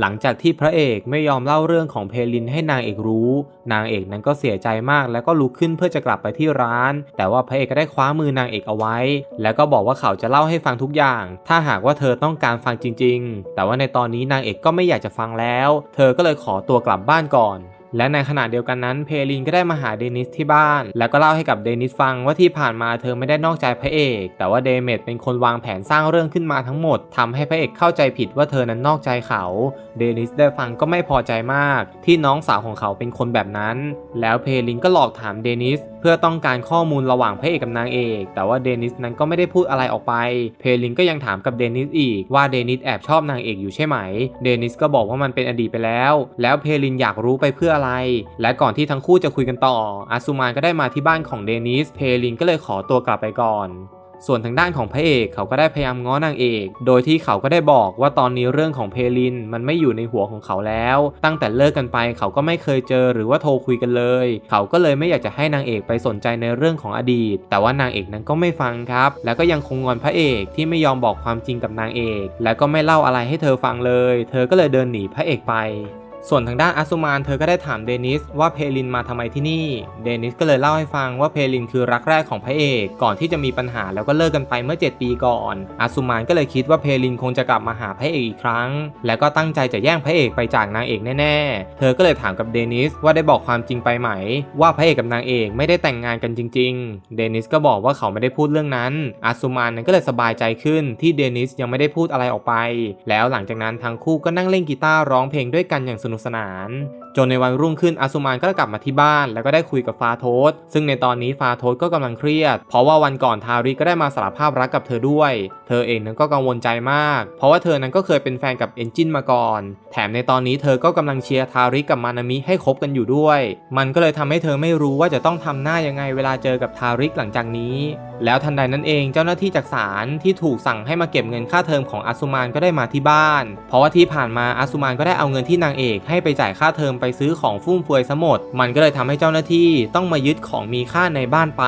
หลังจากที่พระเอกไม่ยอมเล่าเรื่องของเพลินให้นางเอกรู้ นางเอกนั้นก็เสียใจมากแล้วก็ลุกขึ้นเพื่อจะกลับไปที่ร้าน แต่ว่าพระเอกก็ได้คว้ามือนางเอกเอาไว้ แล้วก็บอกว่าเขาจะเล่าให้ฟังทุกอย่าง ถ้าหากว่าเธอต้องการฟังจริง ๆ แต่ว่าในตอนนี้นางเอกก็ไม่อยากจะฟังแล้ว เธอก็เลยขอตัวกลับบ้านก่อน และในขณะเดียวกันนั้นเพลินก็ได้มาหาเดนิสที่บ้าน แล้วก็เล่าให้กับเดนิสฟังว่าที่ผ่านมาเธอไม่ได้นอกใจพระเอก แต่ว่าเดเมดเป็นคนวางแผนสร้างเรื่องขึ้นมาทั้งหมดทำให้พระเอกเข้าใจผิดว่าเธอนั้นนอกใจเขา เดนิสได้ฟังก็ไม่พอใจมาก ที่น้องสาวของเขาเป็นคนแบบนั้น แล้วเพลินก็หลอกถามเดนิส พื่อต้องการข้อมูลระหว่างพระเอกกับนางเอก แต่ว่าเดนิสนั้นก็ไม่ได้พูดอะไรออกไป เพลินก็ยังถามกับเดนิสอีกว่าเดนิสแอบชอบนางเอกอยู่ใช่ไหม เดนิสก็บอกว่ามันเป็นอดีตไปแล้ว แล้วเพลินอยากรู้ไปเพื่ออะไร และก่อนที่ทั้งคู่จะคุยกันต่ออาซูมานก็ได้มาที่บ้านของเดนิส เพลินก็เลยขอตัวกลับไปก่อน ส่วนทางด้านของพระเอกเขาก็ได้พยายามง้อนางเอก โดยที่เขาก็ได้บอกว่าตอนนี้เรื่องของเพลินมันไม่อยู่ในหัวของเขาแล้ว ตั้งแต่เลิกกันไปเขาก็ไม่เคยเจอหรือว่าโทรคุยกันเลย เขาก็เลยไม่อยากจะให้นางเอกไปสนใจในเรื่องของอดีต แต่ว่านางเอกนั้นก็ไม่ฟังครับ แล้วก็ยังคงงอนพระเอกที่ไม่ยอมบอกความจริงกับนางเอก แล้วก็ไม่เล่าอะไรให้เธอฟังเลย เธอก็เลยเดินหนีพระเอกไป ส่วนทางด้านอัสซุมานเธอก็ได้ถามเดนิสว่าเพลินมาทำไมที่นี่ เดนิสก็เลยเล่าให้ฟังว่าเพลินคือรักแรกของพระเอกก่อนที่จะมีปัญหาแล้วก็เลิกกันไปเมื่อ 7 ปีก่อนอัสซุมานก็เลยคิดว่าเพลินคงจะกลับมาหาพระเอกอีกครั้ง แล้วก็ตั้งใจจะแย่งพระเอกไปจากนางเอกแน่ๆ เธอก็เลยถามกับเดนิสว่าได้บอกความจริงไปไหม ว่าพระเอกกับนางเอกไม่ได้แต่งงานกันจริง ๆ เดนิสก็บอกว่าเขาไม่ได้พูดเรื่องนั้นอัสซุมานนั้นก็เลยสบายใจขึ้นที่เดนิสยังไม่ได้พูดอะไรออกไป แล้วหลังจากนั้นทั้งคู่ก็นั่งเล่นกีตาร์ร้องเพลงด้วยกันอย่างนุกสนาน จนในวันรุ่งขึ้นอาซุมานก็กลับมาที่บ้าน แล้วก็ได้คุยกับฟาโทสซึ่งในตอนนี้ฟาโทสก็กำลังเครียด เพราะว่าวันก่อนทาริก็ได้มาสารภาพรักกับเธอด้วย เธอเองนั้นก็กังวลใจมาก เพราะว่าเธอนั้นก็เคยเป็นแฟนกับเอนจินมาก่อน แถมในตอนนี้เธอก็กำลังเชียร์ทาริกับมานามิให้คบกันอยู่ด้วย มันก็เลยทำให้เธอไม่รู้ว่าจะต้องทำหน้ายังไงเวลาเจอกับทาริกหลังจากนี้ แล้วทันใดนั้นเองเจ้าหน้าที่จากศาลที่ถูกสั่งให้มาเก็บเงินค่าเทอมของอาซุมานก็ได้มาที่บ้าน เพราะว่าที่ผ่านมาอาซุมานก็ได้เอาเงินที่นางเอกให้ไปจ่ายค่าเทอมไปซื้อของฟุ่มเฟือยซะหมด มันก็เลยทำให้เจ้าหน้าที่ต้องมายึดของมีค่าในบ้านไป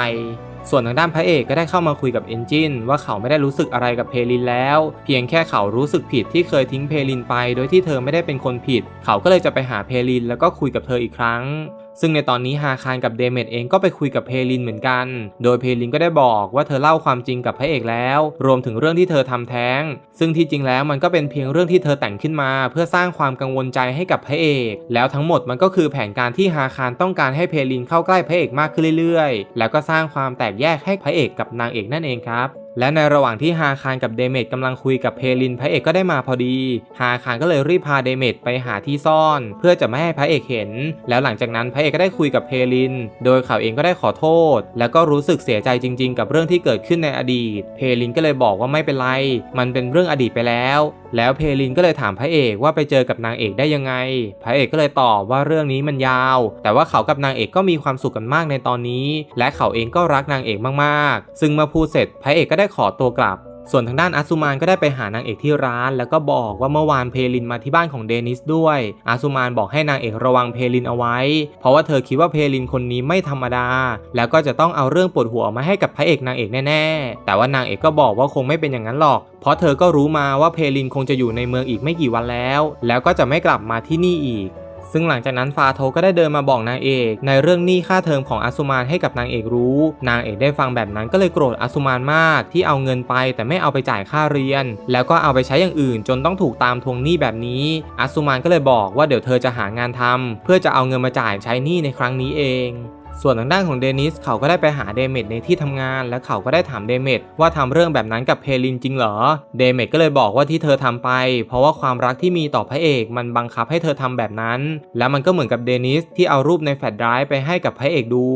ส่วนทางด้านพระเอกก็ได้เข้ามาคุยกับเอนจินว่าเขาไม่ได้รู้สึกอะไรกับเพลินแล้ว เพียงแค่เขารู้สึกผิดที่เคยทิ้งเพลินไป โดยที่เธอไม่ได้เป็นคนผิด เขาก็เลยจะไปหาเพลินแล้วก็คุยกับเธออีกครั้ง ซึ่งในตอนนี้ฮาคารกับเดเมดเองก็ไปคุยกับเพลินเหมือนกัน โดยเพลินก็ได้บอกว่าเธอเล่าความจริงกับพระเอกแล้ว รวมถึงเรื่องที่เธอทำแท้ง ซึ่งที่จริงแล้วมันก็เป็นเพียงเรื่องที่เธอแต่งขึ้นมา เพื่อสร้างความกังวลใจให้กับพระเอก แล้วทั้งหมดมันก็คือแผนการที่ฮาคารต้องการให้เพลินเข้าใกล้พระเอกมากขึ้นเรื่อยๆ แล้วก็สร้างความแตกแยกให้พระเอกกับนางเอกนั่นเองครับ และในระหว่างที่ฮาคารกับเดเมดกำลังคุยกับเพลินพระเอกก็ได้มาพอดี ฮาคารก็เลยรีบพาเดเมดไปหาที่ซ่อน เพื่อจะไม่ให้พระเอกเห็น แล้วหลังจากนั้นพระเอกก็ได้คุยกับเพลิน โดยเขาเองก็ได้ขอโทษ แล้วก็รู้สึกเสียใจจริง ๆ กับเรื่องที่เกิดขึ้นในอดีต เพลินก็เลยบอกว่าไม่เป็นไร มันเป็นเรื่องอดีตไปแล้ว แล้วเพลินก็เลยถามพระเอกว่าไปเจอกับนางเอกได้ยังไง พระเอกก็เลยตอบว่าเรื่องนี้มันยาว แต่ว่าเขากับนางเอกก็มีความสุขกันมากในตอนนี้ และเขาเองก็รักนางเอกมากๆ ซึ่งเมื่อพูดเสร็จพระเอกก็ได้ขอตัวกลับ ส่วนทางด้านอาซูมานก็ได้ไปหานางเอกที่ร้าน แล้วก็บอกว่าเมื่อวานเพลินมาที่บ้านของเดนิสด้วย อาซูมานบอกให้นางเอกระวังเพลินเอาไว้ เพราะว่าเธอคิดว่าเพลินคนนี้ไม่ธรรมดา แล้วก็จะต้องเอาเรื่องปวดหัวมาให้กับพระเอกนางเอกแน่ๆ แต่ว่านางเอกก็บอกว่าคงไม่เป็นอย่างนั้นหรอกเพราะเธอก็รู้มาว่าเพลินคงจะอยู่ในเมืองอีกไม่กี่วันแล้ว แล้วก็จะไม่กลับมาที่นี่อีก ซึ่งหลังจากนั้นฟาโทก็ได้เดินมาบอกนางเอก ในเรื่องหนี้ค่าเทอมของอาซุมานให้กับนางเอกรู้ นางเอกได้ฟังแบบนั้นก็เลยโกรธอาซุมานมากที่เอาเงินไปแต่ไม่เอาไปจ่ายค่าเรียน แล้วก็เอาไปใช้อย่างอื่นจนต้องถูกตามทวงหนี้แบบนี้อาซุมานก็เลยบอกว่าเดี๋ยวเธอจะหางานทำเพื่อจะเอาเงินมาจ่ายใช้หนี้ในครั้งนี้เอง ส่วนทางด้านของเดนิสเขาก็ได้ไปหาเดเมดในที่ทำงาน และเขาก็ได้ถามเดเมดว่าทำเรื่องแบบนั้นกับเพลินจริงเหรอ เดเมดก็เลยบอกว่าที่เธอทำไป เพราะว่าความรักที่มีต่อพระเอกมันบังคับให้เธอทำแบบนั้น แล้วมันก็เหมือนกับเดนิสที่เอารูปในแฟลชไดรฟ์ไปให้กับพระเอกดู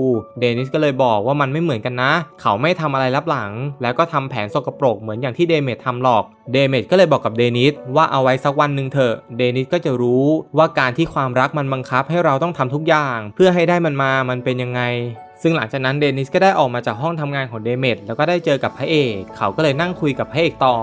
เดนิสก็เลยบอกว่ามันไม่เหมือนกันนะ เขาไม่ทำอะไรลับหลัง แล้วก็ทำแผนสกปรกเหมือนอย่างที่เดเมดทำหรอก เดเมจก็เลยบอกกับเดนิสว่าเอาไว้สักวันหนึ่งเถอะ เดนิสก็จะรู้ว่าการที่ความรักมันบังคับให้เราต้องทำทุกอย่าง เพื่อให้ได้มันมามันเป็นยังไง ซึ่งหลังจากนั้นเดนิสก็ได้ออกมาจากห้องทำงานของเดเมดแล้วก็ได้เจอกับพระเอก เขาก็เลยนั่งคุยกับพระเอกต่อ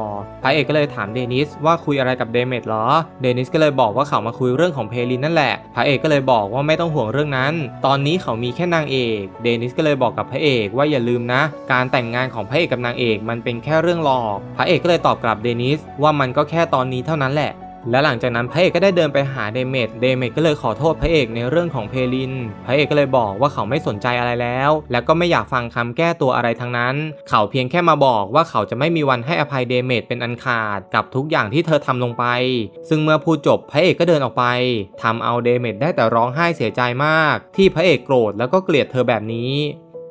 พระเอกก็เลยถามเดนิสว่าคุยอะไรกับเดเมดหรอ เดนิสก็เลยบอกว่าเขามาคุยเรื่องของเพลินนั่นแหละ พระเอกก็เลยบอกว่าไม่ต้องห่วงเรื่องนั้น ตอนนี้เขามีแค่นางเอก เดนิสก็เลยบอกกับพระเอกว่าอย่าลืมนะ การแต่งงานของพระเอกกับนางเอกมันเป็นแค่เรื่องหลอก พระเอกก็เลยตอบกลับเดนิสว่ามันก็แค่ตอนนี้เท่านั้นแหละ และหลังจากนั้นพระเอกก็ได้เดินไปหาเดเมดเดเมดก็เลยขอโทษพระเอกในเรื่องของเพลิน พระเอกก็เลยบอกว่าเขาไม่สนใจอะไรแล้ว แล้วก็ไม่อยากฟังคำแก้ตัวอะไรทั้งนั้น เขาเพียงแค่มาบอกว่าเขาจะไม่มีวันให้อภัยเดเมดเป็นอันขาดกับทุกอย่างที่เธอทำลงไป ซึ่งเมื่อพูดจบพระเอกก็เดินออกไปทำเอาเดเมดได้แต่ร้องไห้เสียใจมาก ที่พระเอกโกรธแล้วก็เกลียดเธอแบบนี้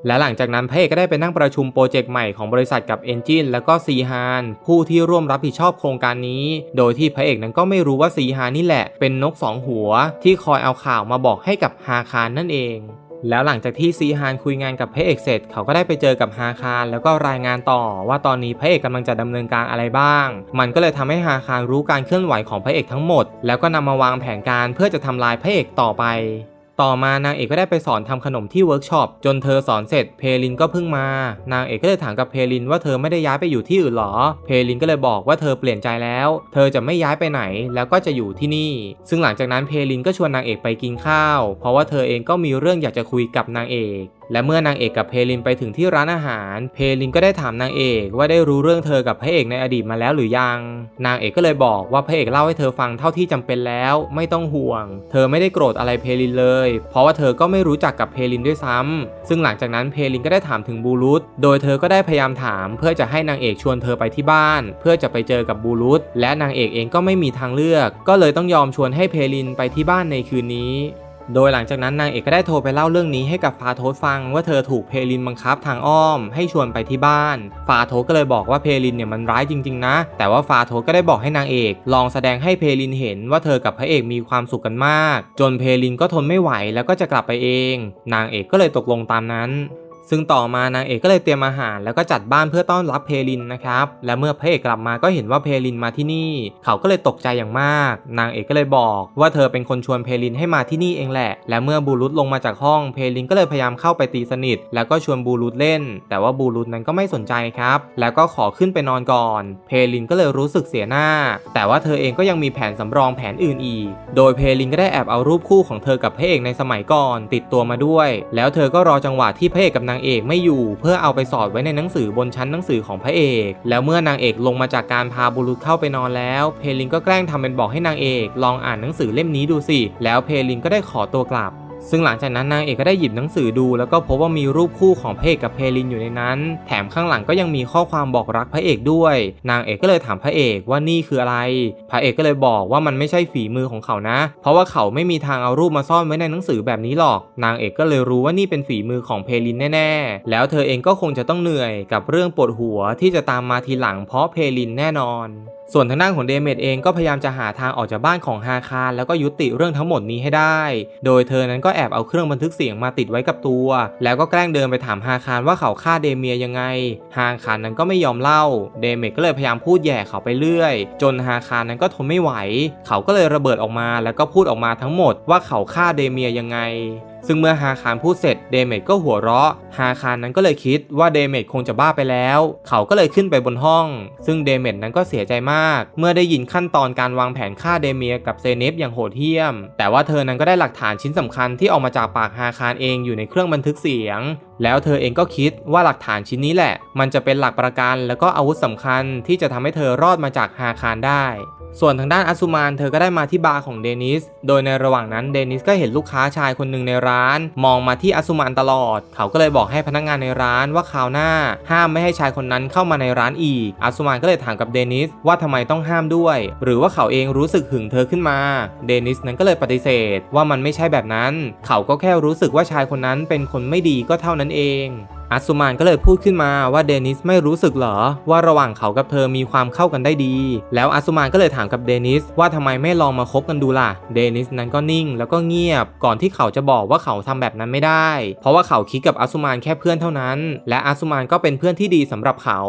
และหลังจากนั้นพระเอกก็ได้ไปนั่งประชุมโปรเจกต์ใหม่ของบริษัทกับ Engine แล้วก็ซีฮานผู้ที่ร่วมรับผิดชอบโครงการนี้ โดยที่พระเอกนั้นก็ไม่รู้ว่าซีฮานนี่แหละเป็นนกสองหัว ที่คอยเอาข่าวมาบอกให้กับฮาคารนั่นเองแล้วหลังจากที่ซีฮานคุยงานกับพระเอกเสร็จ เขาก็ได้ไปเจอกับฮาคารแล้วก็รายงานต่อ ว่าตอนนี้พระเอกกำลังจะดำเนินการอะไรบ้าง มันก็เลยทำให้ฮาคารรู้การเคลื่อนไหวของพระเอกทั้งหมด แล้วก็นำมาวางแผนการเพื่อจะทำลายพระเอกต่อไป ต่อมานางเอกก็ได้ไปสอนทำขนมที่เวิร์กช็อปจนเธอสอนเสร็จเพลินก็เพิ่งมา นางเอกก็เลยถามกับเพลินว่าเธอไม่ได้ย้ายไปอยู่ที่อื่นหรอ เพลินก็เลยบอกว่าเธอเปลี่ยนใจแล้ว เธอจะไม่ย้ายไปไหนแล้วก็จะอยู่ที่นี่ ซึ่งหลังจากนั้นเพลินก็ชวนนางเอกไปกินข้าว เพราะว่าเธอเองก็มีเรื่องอยากจะคุยกับนางเอก และเมื่อนางเอกกับเพลินไปถึงที่ร้านอาหาร เพลินก็ได้ถามนางเอกว่าได้รู้เรื่องเธอกับพระเอกในอดีตมาแล้วหรือยัง นางเอกก็เลยบอกว่าพระเอกเล่าให้เธอฟังเท่าที่จำเป็นแล้ว ไม่ต้องห่วง เธอไม่ได้โกรธอะไรเพลินเลย เพราะว่าเธอก็ไม่รู้จักกับเพลินด้วยซ้ำซึ่งหลังจากนั้นเพลินก็ได้ถามถึงบูรุตโดยเธอก็ได้พยายามถาม เพื่อจะให้นางเอกชวนเธอไปที่บ้าน เพื่อจะไปเจอกับบูรุตและนางเอกเองก็ไม่มีทางเลือก ก็เลยต้องยอมชวนให้เพลินไปที่บ้านในคืนนี้ โดยหลังจากนั้นนางเอกก็ได้โทรไปเล่าเรื่องนี้ให้กับฟาโทสฟังว่าเธอถูกเพลินบังคับทางอ้อม ให้ชวนไปที่บ้าน ฟาโทสก็เลยบอกว่าเพลินเนี่ยมันร้ายจริงๆนะ แต่ว่าฟาโทสก็ได้บอกให้นางเอก ลองแสดงให้เพลินเห็นว่าเธอกับพระเอกมีความสุขกันมาก จนเพลินก็ทนไม่ไหวแล้วก็จะกลับไปเอง นางเอกก็เลยตกลงตามนั้น ซึ่งต่อมานางเอกก็เลยเตรียมอาหารแล้วก็จัดบ้านเพื่อต้อนรับเพลินนะครับ และเมื่อพระเอกกลับมาก็เห็นว่าเพลินมาที่นี่ เขาก็เลยตกใจอย่างมาก นางเอกก็เลยบอกว่าเธอเป็นคนชวนเพลินให้มาที่นี่เองแหละ และเมื่อบูรุตลงมาจากห้องเพลินก็เลยพยายามเข้าไปตีสนิท แล้วก็ชวนบูรุตเล่น แต่ว่าบูรุตนั้นก็ไม่สนใจครับ แล้วก็ขอขึ้นไปนอนก่อน เพลินก็เลยรู้สึกเสียหน้า แต่ว่าเธอเองก็ยังมีแผนสำรองแผนอื่นอีก โดยเพลินก็ได้แอบเอารูปคู่ของเธอกับพระเอกในสมัยก่อน ติดตัวมาด้วย แล้วเธอก็รอจังหวะที่พระเอกกับนางเอกไม่อยู่ เพื่อเอาไปสอดไว้ในหนังสือบนชั้นหนังสือของพระเอก แล้วเมื่อนางเอกลงมาจากการพาบุรุษเข้าไปนอนแล้ว เพลินก็แกล้งทำเป็นบอกให้นางเอก ลองอ่านหนังสือเล่มนี้ดูสิ แล้วเพลินก็ได้ขอตัวกลับ ซึ่งหลังจากนั้นนางเอกก็ได้หยิบหนังสือดู แล้วก็พบว่ามีรูปคู่ของพระเอกกับเพลินอยู่ในนั้น แถมข้างหลังก็ยังมีข้อความบอกรักพระเอกด้วย นางเอกก็เลยถามพระเอกว่านี่คืออะไร พระเอกก็เลยบอกว่ามันไม่ใช่ฝีมือของเขานะ เพราะว่าเขาไม่มีทางเอารูปมาซ่อนไว้ในหนังสือแบบนี้หรอก นางเอกก็เลยรู้ว่านี่เป็นฝีมือของเพลินแน่ๆ แล้วเธอเองก็คงจะต้องเหนื่อยกับเรื่องปวดหัวที่จะตามมาทีหลังเพราะเพลินแน่นอน ส่วนทางด้านของเดเมดเองก็พยายามจะหาทางออกจากบ้านของฮาคารแล้วก็ยุติเรื่องทั้งหมดนี้ให้ได้ โดยเธอนั้นก็แอบเอาเครื่องบันทึกเสียงมาติดไว้กับตัว แล้วก็แกล้งเดินไปถามฮาคารว่าเขาฆ่าเดเมียยังไง ฮาคารนั้นก็ไม่ยอมเล่า เดเมดก็เลยพยายามพูดแย่เขาไปเรื่อย จนฮาคารนั้นก็ทนไม่ไหว เขาก็เลยระเบิดออกมาแล้วก็พูดออกมาทั้งหมดว่าเขาฆ่าเดเมียยังไงซึ่งเมื่อฮาคารพูดเสร็จเดเมดก็หัวเราะฮาคารนั้นก็เลยคิดว่าเดเมดคงจะบ้าไปแล้ว เขาก็เลยขึ้นไปบนห้อง ซึ่งเดเมดนั้นก็เสียใจมาก เมื่อได้ยินขั้นตอนการวางแผนฆ่าเดเมียกับเซเนฟอย่างโหดเหี้ยม แต่ว่าเธอนั้นก็ได้หลักฐานชิ้นสำคัญที่ออกมาจากปากฮาคารเองอยู่ในเครื่องบันทึกเสียง แล้วเธอเองก็คิดว่าหลักฐานชิ้นนี้แหละ มันจะเป็นหลักประกันแล้วก็อาวุธสำคัญที่จะทำให้เธอรอดมาจากฮาคารได้ ส่วนทางด้านอัสุมานเธอก็ได้มาที่บาร์ของเดนิส โดยในระหว่างนั้นเดนิสก็เห็นลูกค้าชายคนหนึ่งในร้าน มองมาที่อัสุมานตลอด เขาก็เลยบอกให้พนักงานในร้านว่าคราวหน้า ห้ามไม่ให้ชายคนนั้นเข้ามาในร้านอีกอัสุมานก็เลยถามกับเดนิสว่าทำไมต้องห้ามด้วย หรือว่าเขาเองรู้สึกหึงเธอขึ้นมา เดนิสนั้นก็เลยปฏิเสธ ว่ามันไม่ใช่แบบนั้น เขาก็แค่รู้สึกว่าชายคนนั้นเป็นคนไม่ดีก็เท่านั้นเอง อัสุมานก็เลยพูดขึ้นมาว่าเดนิสไม่รู้สึกเหรอ ว่าระหว่างเขากับเธอมีความเข้ากันได้ดี แล้วอัสุมานก็เลยถามกับเดนิสว่าทำไมไม่ลองมาคบกันดูล่ะ เดนิสนั้นก็นิ่งแล้วก็เงียบ ก่อนที่เขาจะบอกว่าเขาทำแบบนั้นไม่ได้ เพราะว่าเขาคิดกับอัสุมานแค่เพื่อนเท่านั้น และอัสุมานก็เป็นเพื่อนที่ดีสำหรับเขา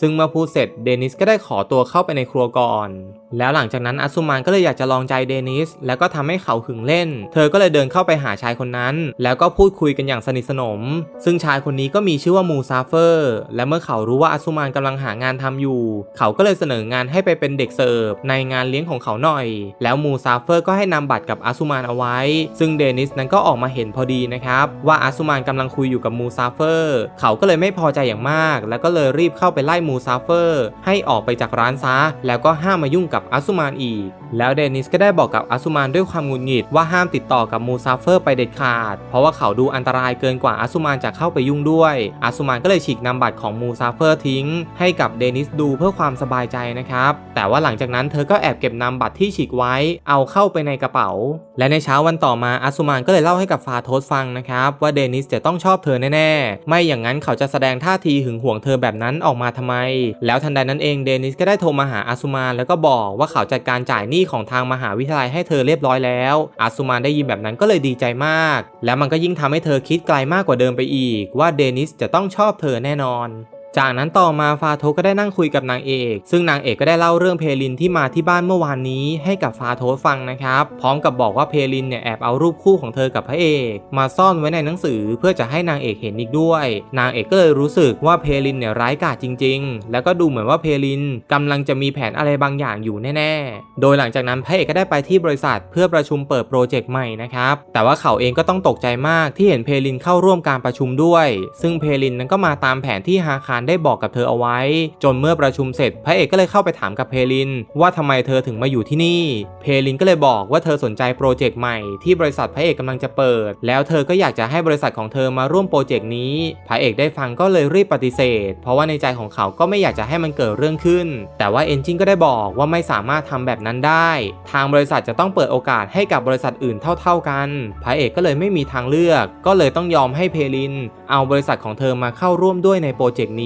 ซึ่งเมื่อพูดเสร็จเดนิสก็ได้ขอตัวเข้าไปในครัวก่อนแล้วหลังจากนั้นอัสุมานก็เลยอยากจะลองใจเดนิส แล้วก็ทำให้เขาหึงเล่น เธอก็เลยเดินเข้าไปหาชายคนนั้น แล้วก็พูดคุยกันอย่างสนิทสนม ซึ่งชายคนนี้ก็มีชื่อว่ามูซาเฟอร์ และเมื่อเขารู้ว่าอัสุมานกำลังหางานทำอยู่ เขาก็เลยเสนองานให้ไปเป็นเด็กเสิร์ฟในงานเลี้ยงของเขาหน่อย แล้วมูซาเฟอร์ก็ให้นำบัตรกับอัสุมานเอาไว้ ซึ่งเดนิสนั้นก็ออกมาเห็นพอดีนะครับว่าอัสุมานกำลังคุยอยู่กับมูซาเฟอร์เขาก็เลยไม่พอใจอย่างมาก แล้วก็เลยรีบเข้าไปไล่มูซาเฟอร์ให้ออกไปจากร้านซะ แล้วก็ห้ามมายุ่งกับอัสุมานอีก แล้วเดนิสก็ได้บอกกับอัสุมานด้วยความหงุดหงิดว่าห้ามติดต่อกับมูซาเฟอร์ไปเด็ดขาด เพราะว่าเขาดูอันตรายเกินกว่าอัสุมานจะเข้าไปยุ่งด้วยอัสุมานก็เลยฉีกนำบัตรของมูซาเฟอร์ทิ้ง ให้กับเดนิสดูเพื่อความสบายใจนะครับ แต่ว่าหลังจากนั้นเธอก็แอบเก็บนำบัตรที่ฉีกไว้ เอาเข้าไปในกระเป๋า และในเช้าวันต่อมาอัสุมานก็เลยเล่าให้กับฟาโทสฟังนะครับว่าเดนิสจะต้องชอบเธอแน่ๆ ไม่อย่างนั้นเขาจะแสดงท่าทีหึงหวงเธอแบบนั้นออกมาทำไม แล้วทันใดนั้นเองเดนิสก็ได้โทรมาหาอัสุมานแล้วก็บอกว่าเขาจัดการจ่ายหนี้ของทางมหาวิทยาลัยให้เธอเรียบร้อยแล้วอัสุมานได้ยินแบบนั้นก็เลยดีใจมาก แล้วมันก็ยิ่งทำให้เธอคิดไกลมากกว่าเดิมไปอีกว่าเดนิสจะต้องชอบเธอแน่นอน จากนั้นต่อมาฟาโทก็ได้นั่งคุยกับนางเอก ซึ่งนางเอกก็ได้เล่าเรื่องเพลินที่มาที่บ้านเมื่อวานนี้ให้กับฟาโทฟังนะครับ พร้อมกับบอกว่าเพลินเนี่ยแอบเอารูปคู่ของเธอกับพระเอก มาซ่อนไว้ในหนังสือเพื่อจะให้นางเอกเห็นอีกด้วย นางเอกก็เลยรู้สึกว่าเพลินเนี่ยร้ายกาจจริง ๆ แล้วก็ดูเหมือนว่าเพลินกำลังจะมีแผนอะไรบางอย่างอยู่แน่ๆ โดยหลังจากนั้นพระเอกก็ได้ไปที่บริษัทเพื่อประชุมเปิดโปรเจกต์ใหม่นะครับ แต่ว่าเขาเองก็ต้องตกใจมากที่เห็นเพลินเข้าร่วมการประชุมด้วย ซึ่งเพลินนั้นก็มาตามแผนที่ฮาคารได้บอกกับเธอเอาไว้ จนเมื่อประชุมเสร็จพระเอกก็เลยเข้าไปถามกับเพลิน ว่าทำไมเธอถึงมาอยู่ที่นี่ เพลินก็เลยบอกว่าเธอสนใจโปรเจกต์ใหม่ที่บริษัทพระเอกกำลังจะเปิด แล้วเธอก็อยากจะให้บริษัทของเธอมาร่วมโปรเจกต์นี้ พระเอกได้ฟังก็เลยรีบปฏิเสธ เพราะว่าในใจของเขาก็ไม่อยากจะให้มันเกิดเรื่องขึ้น แต่ว่าเอนจินก็ได้บอกว่าไม่สามารถทำแบบนั้นได้ ทางบริษัทจะต้องเปิดโอกาสให้กับบริษัทอื่นเท่า ๆกัน พระเอกก็เลยไม่มีทางเลือก ก็เลยต้องยอมให้เพลิน เอาบริษัทของเธอมาเข้าร่วมด้วยในโปรเจกต์นี้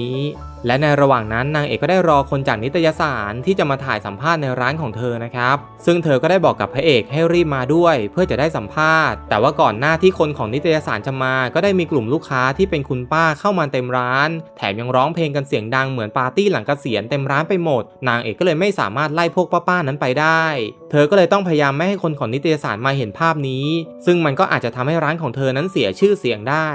และในระหว่างนั้นนางเอกก็ได้รอคนจากนิตยสารที่จะมาถ่ายสัมภาษณ์ในร้านของเธอนะครับ ซึ่งเธอก็ได้บอกกับพระเอกให้รีบมาด้วย เพื่อจะได้สัมภาษณ์ แต่ว่าก่อนหน้าที่คนของนิตยสารจะมา ก็ได้มีกลุ่มลูกค้าที่เป็นคุณป้าเข้ามาเต็มร้าน แถมยังร้องเพลงกันเสียงดังเหมือนปาร์ตี้หลังเกษียณเต็มร้านไปหมด นางเอกก็เลยไม่สามารถไล่พวกป้าๆนั้นไปได้ เธอก็เลยต้องพยายามไม่ให้คนของนิตยสารมาเห็นภาพนี้ ซึ่งมันก็อาจจะทำให้ร้านของเธอนั้นเสียชื่อเสียงได้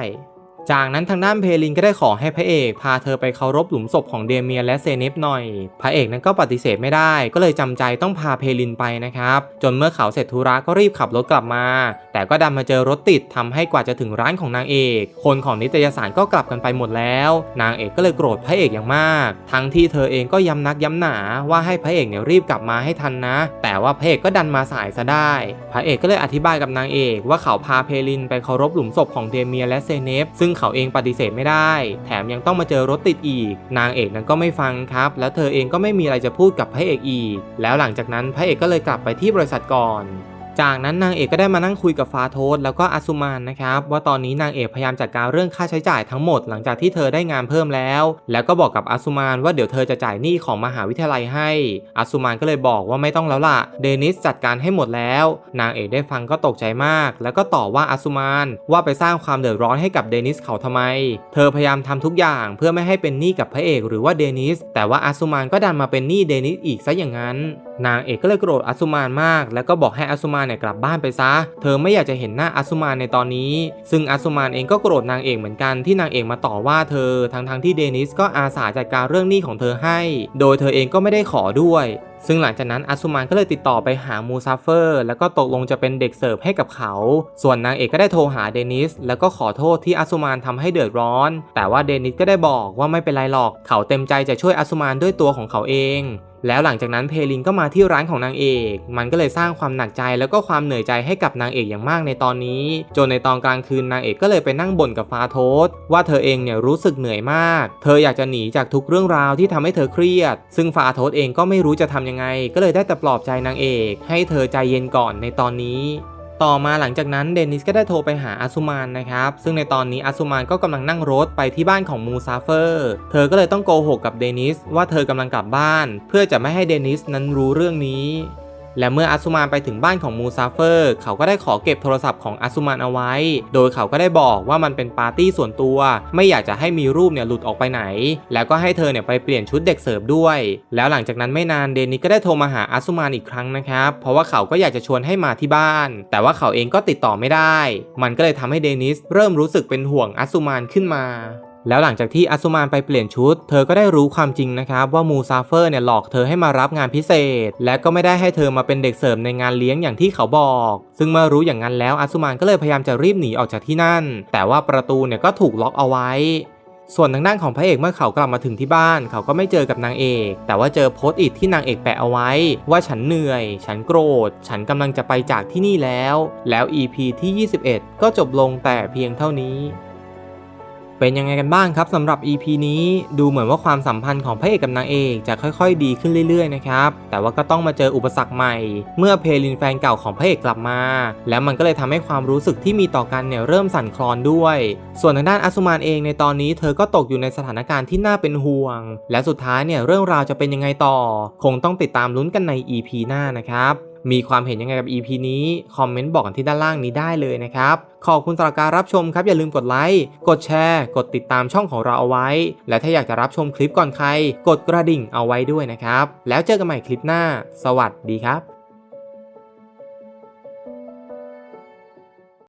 จากนั้นทางด้านเพลินก็ได้ขอให้พระเอกพาเธอไปเคารพหลุมศพของเดเมียนและเซเนฟหน่อย พระเอกนั้นก็ปฏิเสธไม่ได้ ก็เลยจำใจต้องพาเพลินไปนะครับ จนเมื่อเขาเสร็จธุระก็รีบขับรถกลับมา แต่ก็ดันมาเจอรถติดทำให้กว่าจะถึงร้านของนางเอก คนของนิตยสารก็กลับกันไปหมดแล้ว นางเอกก็เลยโกรธพระเอกอย่างมาก ทั้งที่เธอเองก็ย้ำนักย้ำหนาว่าให้พระเอกเนี่ยรีบกลับมาให้ทันนะ แต่ว่าพระเอกก็ดันมาสายซะได้ พระเอกก็เลยอธิบายกับนางเอก ว่าเขาพาเพลินไปเคารพหลุมศพของเดเมียนและเซเนฟซึ่งเขาเองปฏิเสธไม่ได้ แถมยังต้องมาเจอรถติดอีก นางเอกนั้นก็ไม่ฟังครับ แล้วเธอเองก็ไม่มีอะไรจะพูดกับพระเอกอีก แล้วหลังจากนั้นพระเอกก็เลยกลับไปที่บริษัทก่อน จากนั้นนางเอกก็ได้มานั่งคุยกับฟาโทสแล้วก็อาซุมานนะครับว่าตอนนี้นางเอกพยายามจัดการเรื่องค่าใช้จ่ายทั้งหมดหลังจากที่เธอได้งานเพิ่มแล้ว แล้วก็บอกกับอาซุมานว่าเดี๋ยวเธอจะจ่ายหนี้ของมหาวิทยาลัยให้อาซุมานก็เลยบอกว่าไม่ต้องแล้วล่ะเดนิสจัดการให้หมดแล้ว นางเอกได้ฟังก็ตกใจมาก แล้วก็ต่อว่าอาซุมานว่าไปสร้างความเดือดร้อนให้กับเดนิสเขาทำไม เธอพยายามทำทุกอย่างเพื่อไม่ให้เป็นหนี้กับพระเอกหรือว่าเดนิส แต่ว่าอาซุมานก็ดันมาเป็นหนี้เดนิสอีกซะอย่างนั้น นางเอกก็เลยโกรธอาซุมานมาก แล้วก็บอกให้อาซุมานเนี่ยกลับบ้านไปซะ เธอไม่อยากจะเห็นหน้าอาซุมานในตอนนี้ ซึ่งอาซุมานเองก็โกรธนางเอกเหมือนกันที่นางเอกมาต่อว่าเธอทั้งๆทที่เดนิสก็อาสาจัดการเรื่องหนี้ของเธอให้ โดยเธอเองก็ไม่ได้ขอด้วยซึ่งหลังจากนั้นอาซุมานก็เลยติดต่อไปหามูซาเฟอร์ แล้วก็ตกลงจะเป็นเด็กเสิร์ฟให้กับเขา ส่วนนางเอกก็ได้โทรหาเดนิส แล้วก็ขอโทษที่อาซุมานทำให้เดือดร้อน แต่ว่าเดนิสก็ได้บอกว่าไม่เป็นไรหรอก เขาเต็มใจจะช่วยอาซุมานด้วยตัวของเขาเอง แล้วหลังจากนั้นเพลินก็มาที่ร้านของนางเอก มันก็เลยสร้างความหนักใจแล้วก็ความเหนื่อยใจให้กับนางเอกอย่างมากในตอนนี้ จนในตอนกลางคืนนางเอกก็เลยไปนั่งบ่นกับฟาโทสว่าเธอเองเนี่ยรู้สึกเหนื่อยมาก เธออยากจะหนีจากทุกเรื่องราวที่ทำให้เธอเครียด ซึ่งฟาโทสเองก็ไม่รู้จะทำยังไง ก็เลยได้แต่ปลอบใจนางเอก ให้เธอใจเย็นก่อนในตอนนี้ ต่อมาหลังจากนั้นเดนิสก็ได้โทรไปหาอาซูมานนะครับ ซึ่งในตอนนี้อาซูมานก็กำลังนั่งรถไปที่บ้านของมูซาเฟอร์ เธอก็เลยต้องโกหกกับเดนิสว่าเธอกำลังกลับบ้าน เพื่อจะไม่ให้เดนิสนั้นรู้เรื่องนี้ และเมื่ออาซุมานไปถึงบ้านของมูซาเฟอร์ เขาก็ได้ขอเก็บโทรศัพท์ของอาซุมานเอาไว้ โดยเขาก็ได้บอกว่ามันเป็นปาร์ตี้ส่วนตัว ไม่อยากจะให้มีรูปเนี่ยหลุดออกไปไหน แล้วก็ให้เธอเนี่ยไปเปลี่ยนชุดเด็กเสิร์ฟด้วย แล้วหลังจากนั้นไม่นานเดนิสก็ได้โทรมาหาอาซุมานอีกครั้งนะครับ เพราะว่าเขาก็อยากจะชวนให้มาที่บ้าน แต่ว่าเขาเองก็ติดต่อไม่ได้ มันก็เลยทำให้เดนิสเริ่มรู้สึกเป็นห่วงอาซุมานขึ้นมา แล้วหลังจากที่อัสซุมานไปเปลี่ยนชุด เธอก็ได้รู้ความจริงนะครับว่ามูซาเฟอร์เนี่ยหลอกเธอให้มารับงานพิเศษ และก็ไม่ได้ให้เธอมาเป็นเด็กเสริมในงานเลี้ยงอย่างที่เขาบอก ซึ่งเมื่อรู้อย่างนั้นแล้วอัสซุมานก็เลยพยายามจะรีบหนีออกจากที่นั่น แต่ว่าประตูเนี่ยก็ถูกล็อกเอาไว้ ส่วนทางด้านของพระเอกเมื่อเขากลับมาถึงที่บ้าน เขาก็ไม่เจอกับนางเอก แต่ว่าเจอโพสต์อิทที่นางเอกแปะเอาไว้ ว่าฉันเหนื่อย ฉันโกรธ ฉันกำลังจะไปจากที่นี่แล้ว แล้ว EP ที่ 21 ก็จบลงแต่เพียงเท่านี้ เป็นยังไงกันบ้างครับสำหรับ EP นี้ดูเหมือนว่าความสัมพันธ์ของพระเอกกับนางเอกจะค่อยๆ ดีขึ้นเรื่อยๆนะครับแต่ว่าก็ต้องมาเจออุปสรรคใหม่ เมื่อเพลินแฟนเก่าของพระเอกกลับมา แล้วมันก็เลยทำให้ความรู้สึกที่มีต่อกันเนี่ยเริ่มสั่นคลอนด้วย ส่วนทางด้านอัสซุมานเองในตอนนี้เธอก็ตกอยู่ในสถานการณ์ที่น่าเป็นห่วง และสุดท้ายเนี่ยเรื่องราวจะเป็นยังไงต่อ คงต้องติดตามลุ้นกันใน EP หน้านะครับ มีความเห็นยังไงกับ EP นี้ คอมเมนต์บอกกันที่ด้านล่างนี้ได้เลยนะครับ ขอบคุณสำหรับการรับชมครับ อย่าลืมกดไลค์ กดแชร์ กดติดตามช่องของเราเอาไว้ และถ้าอยากจะรับชมคลิปก่อนใคร กดกระดิ่งเอาไว้ด้วยนะครับ แล้วเจอกันใหม่คลิปหน้า สวัสดีครับ